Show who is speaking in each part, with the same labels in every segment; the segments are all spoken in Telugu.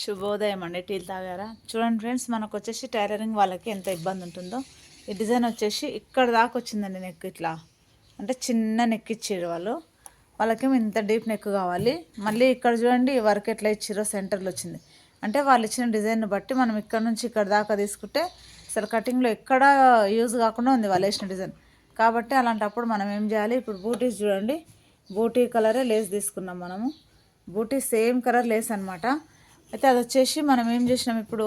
Speaker 1: శుభోదయం అండి. టీలు తాగారా? చూడండి ఫ్రెండ్స్ మనకు వచ్చేసి టైలరింగ్ వాళ్ళకి ఎంత ఇబ్బంది ఉంటుందో ఈ డిజైన్ వచ్చేసి ఇక్కడ దాకా వచ్చిందండి నెక్ ఇట్లా. అంటే చిన్న నెక్ ఇచ్చారు వాళ్ళు. వాళ్ళకేమో ఇంత డీప్ నెక్ కావాలి. మళ్ళీ ఇక్కడ చూడండి వర్క్ ఎట్లా ఇచ్చారో సెంటర్లో వచ్చింది. అంటే వాళ్ళు ఇచ్చిన డిజైన్ బట్టి మనం ఇక్కడ నుంచి ఇక్కడ దాకా తీసుకుంటే అసలు కటింగ్లో ఎక్కడ యూజ్ కాకుండా ఉంది వాళ్ళు వేసిన డిజైన్. కాబట్టి అలాంటప్పుడు మనం ఏం చేయాలి? ఇప్పుడు బూటీస్ చూడండి. బూటీ కలరే లేస్ తీసుకున్నాం మనము. బూటీ సేమ్ కలర్ లేస్ అనమాట అయితే అది వచ్చేసి మనం ఏం చేసినాం ఇప్పుడు?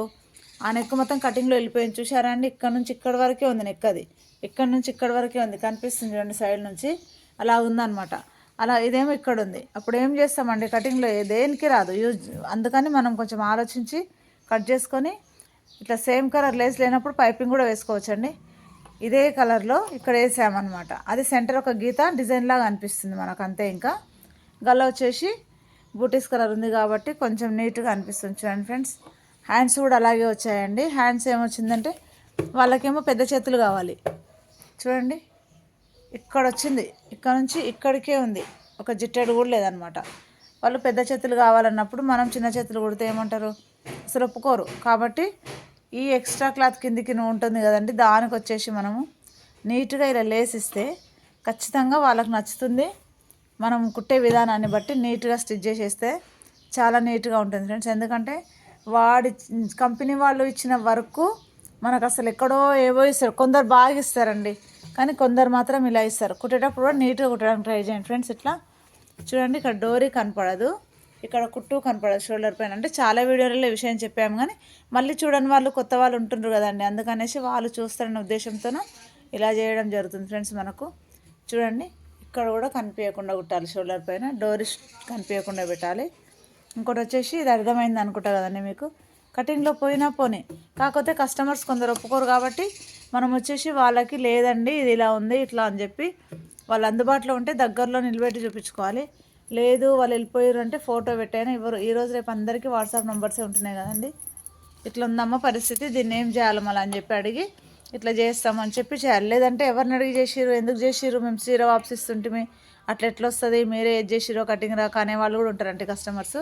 Speaker 1: ఆ నెక్ మొత్తం కటింగ్లో వెళ్ళిపోయింది చూసారా అండి? ఇక్కడ నుంచి ఇక్కడ వరకే ఉంది నెక్ అది. ఇక్కడ నుంచి ఇక్కడ వరకే ఉంది. కనిపిస్తుంది చూడండి సైడ్ నుంచి. అలా ఉందన్నమాట. అలా ఇదేమో ఇక్కడ ఉంది. అప్పుడు ఏం చేస్తామండి కటింగ్లో దేనికి రాదు. యూజ్ అందుకని మనం కొంచెం ఆలోచించి కట్ చేసుకొని ఇట్లా సేమ్ కలర్ లేస్ లేనప్పుడు పైపింగ్ కూడా వేసుకోవచ్చండి. ఇదే కలర్లో ఇక్కడ వేసామన్నమాట. అది సెంటర్ ఒక గీత డిజైన్ లాగా అనిపిస్తుంది మనకు అంతే ఇంకా. గల్ల వచ్చేసి బూటీస్ కలర్ ఉంది కాబట్టి కొంచెం నీట్గా అనిపిస్తుంది. చూడండి ఫ్రెండ్స్. హ్యాండ్స్ కూడా అలాగే వచ్చాయండి. హ్యాండ్స్ ఏమొచ్చిందంటే వాళ్ళకేమో పెద్ద చేతులు కావాలి. చూడండి. ఇక్కడ వచ్చింది ఇక్కడ నుంచి ఇక్కడికే ఉంది. ఒక జిట్టెడు కూడా లేదనమాట. వాళ్ళు పెద్ద చేతులు కావాలన్నప్పుడు మనం చిన్న చేతులు కుడితే ఏమంటారు? అసలు ఒప్పుకోరు. కాబట్టి ఈ ఎక్స్ట్రా క్లాత్ కిందికి ఉంటుంది కదండి. దానికి వచ్చేసి మనము నీట్గా ఇలా లేసిస్తే ఖచ్చితంగా వాళ్ళకి నచ్చుతుంది. మనం కుట్టే విధానాన్ని బట్టి నీట్గా స్టిచ్ చేసేస్తే చాలా నీట్గా ఉంటుంది ఫ్రెండ్స్. ఎందుకంటే వాడి కంపెనీ వాళ్ళు ఇచ్చిన వర్క్ మనకు అసలు ఎక్కడో ఏవో ఇస్తారు. కొందరు బాగా ఇస్తారండి కానీ కొందరు మాత్రం ఇలా ఇస్తారు. కుట్టేటప్పుడు కూడా నీట్గా కుట్టడానికి ట్రై చేయండి ఫ్రెండ్స్. ఇట్లా చూడండి ఇక్కడ డోరీ కనపడదు ఇక్కడ కుట్టు కనపడదు షోల్డర్ పైన. అంటే చాలా వీడియోలలో ఈ విషయం చెప్పాము కానీ మళ్ళీ చూడని వాళ్ళు కొత్త వాళ్ళు ఉంటుండ్రు కదండి. అందుకనేసి వాళ్ళు చూస్తారన్న ఉద్దేశంతోనూ ఇలా చేయడం జరుగుతుంది ఫ్రెండ్స్ మనకు. చూడండి ఇక్కడ కూడా కనిపించకుండా కుట్టాలి. షోల్డర్ పైన డోరిస్ కనిపించకుండా పెట్టాలి. ఇంకోటి వచ్చేసి ఇది అర్థమైంది అనుకుంటా కదండి మీకు. కటింగ్లో పోయినా పోనీ. కాకపోతే కస్టమర్స్ కొందరు ఒప్పుకోరు కాబట్టి మనం వచ్చేసి వాళ్ళకి లేదండి ఇది ఇలా ఉంది ఇట్లా అని చెప్పి వాళ్ళు అందుబాటులో ఉంటే దగ్గరలో నిలబెట్టి చూపించుకోవాలి. లేదు వాళ్ళు వెళ్ళిపోయారు అంటే ఫోటో పెట్టాను ఇవ్వరు. ఈరోజు రేపు అందరికీ వాట్సాప్ నెంబర్సే ఉంటున్నాయి కదండి. ఇట్లా ఉందమ్మ పరిస్థితి దీన్ని ఏం చేయాలి మళ్ళీ అని చెప్పి అడిగి ఇట్లా చేస్తామని చెప్పి చేయాలి. లేదంటే ఎవరిని అడిగి చేసిర్రు? ఎందుకు చేసిర్రు? మేము చీర వాపసిస్తుంటే అట్లా ఎట్లా వస్తుంది? మీరే ఏది చేసిరో కటింగ్ రాక అనే వాళ్ళు కూడా ఉంటారంటే కస్టమర్స్.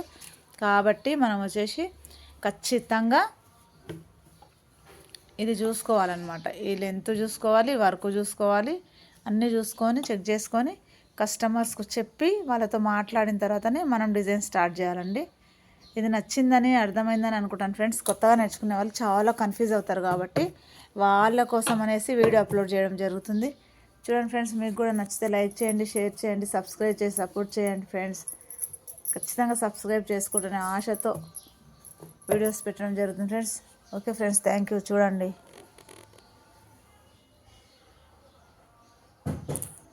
Speaker 1: కాబట్టి మనం వచ్చేసి ఖచ్చితంగా ఇది చూసుకోవాలన్నమాట. ఈ లెంత్ చూసుకోవాలి వర్క్ చూసుకోవాలి అన్నీ చూసుకొని చెక్ చేసుకొని కస్టమర్స్కు చెప్పి వాళ్ళతో మాట్లాడిన తర్వాతనే మనం డిజైన్ స్టార్ట్ చేయాలండి. ఇది నచ్చిందని అర్థమైందని అనుకుంటాను ఫ్రెండ్స్. కొత్తగా నేర్చుకునే వాళ్ళు చాలా కన్ఫ్యూజ్ అవుతారు కాబట్టి వాళ్ళ కోసం అనేసి వీడియో అప్లోడ్ చేయడం జరుగుతుంది. చూడండి ఫ్రెండ్స్ మీకు కూడా నచ్చితే లైక్ చేయండి షేర్ చేయండి సబ్స్క్రైబ్ చేసి సపోర్ట్ చేయండి ఫ్రెండ్స్. ఖచ్చితంగా సబ్స్క్రైబ్ చేసుకుంటున్న ఆశతో వీడియోస్ పెట్టడం జరుగుతుంది friends. Okay friends thank you చూడండి.